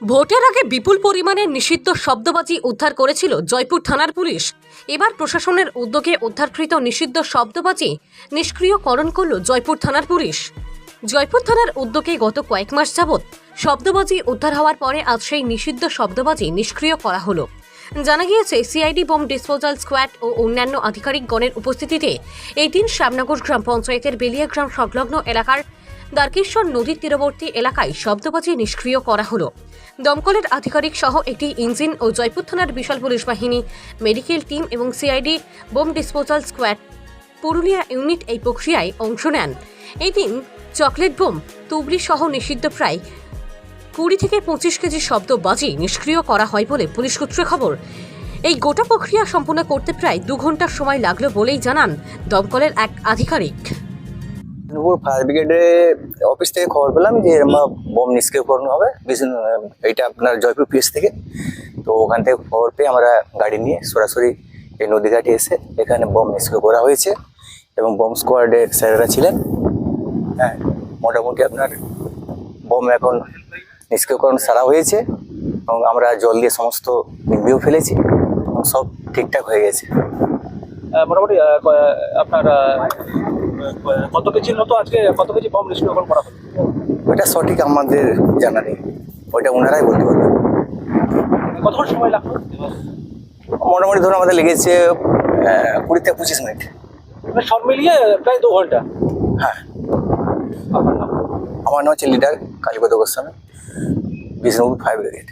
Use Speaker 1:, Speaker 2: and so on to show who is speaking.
Speaker 1: ভোটের আগে বিপুল পরিমাণে নিষিদ্ধ শব্দবাজি উদ্ধার করেছিল জয়পুর থানার পুলিশ। এবার প্রশাসনের উদ্যোগে উদ্ধারকৃত নিষিদ্ধ শব্দবাজি নিষ্ক্রিয়করণ করল জয়পুর থানার পুলিশ। জয়পুর থানার উদ্যোগে গত কয়েক মাস যাবৎ শব্দবাজি উদ্ধার হওয়ার পরে আজ সেই নিষিদ্ধ শব্দবাজি নিষ্ক্রিয় করা হলো। জানা গিয়েছে, সিআইডি বোম ডিসপোজাল স্কোয়াড ও অন্যান্য আধিকারিকগণের উপস্থিতিতে এই দিন শ্যামনগর গ্রাম পঞ্চায়েতের বেলিয়া গ্রাম সংলগ্ন এলাকার দ্বারকেশ্বর নদীর তীরবর্তী এলাকায় শব্দবাজি নিষ্ক্রিয় করা হলো। দমকলের আধিকারিক সহ একটি ইঞ্জিন ও জয়পুর থানার বিশাল পুলিশ বাহিনী, মেডিকেল টিম এবং CID bomb disposal squad, Purulia unit এই প্রক্রিয়ায় অংশ নেন। এই দিন চকলেট বোম, তুবড়ি সহ নিষিদ্ধ প্রায় কুড়ি থেকে পঁচিশ কেজি শব্দবাজি নিষ্ক্রিয় করা হয় বলে পুলিশ সূত্রে খবর। এই গোটা প্রক্রিয়া সম্পূর্ণ করতে প্রায় দু ঘণ্টার সময় লাগল বলেই জানান দমকলের এক আধিকারিক।
Speaker 2: বিষ্ণুপুর ফায়ার ব্রিগেডে অফিস থেকে খবর পেলাম যে এরম বোম নিষ্ক্রিয়করণ হবে। এইটা আপনার জয়পুর পিএস থেকে। তো ওখান থেকে খবর পেয়ে আমরা গাড়ি নিয়ে সরাসরি এই নদীঘাটে এসে এখানে বোম নিষ্ক্রিয় করা হয়েছে এবং বোম স্কোয়াডের স্যারেরা ছিলেন। হ্যাঁ মোটামুটি আপনার বোম এখন নিষ্ক্রিয়করণ সারা হয়েছে এবং আমরা জল দিয়ে সমস্ত নিভিয়েও ফেলেছি এবং সব ঠিকঠাক হয়ে গেছে।
Speaker 3: মোটামুটি আপনার কত কেজির মতো আজকে কত কেজি বম নিষ্ক্রিয়করণ করা হলো?
Speaker 2: ওইটা সঠিক আমাদের জানা নেই। ওইটা ওনারাই বলতে পারবেন।
Speaker 3: কতক্ষণ সময় লাগল?
Speaker 2: মোটামুটি ধরুন আমাদের লেগেছে কুড়ি থেকে পঁচিশ মিনিট।
Speaker 3: মানে সব মিলিয়ে প্রায় দু ঘণ্টা।
Speaker 2: হ্যাঁ? আমার নাম হচ্ছে leader Kalipada Goswami Bishnupur five brigade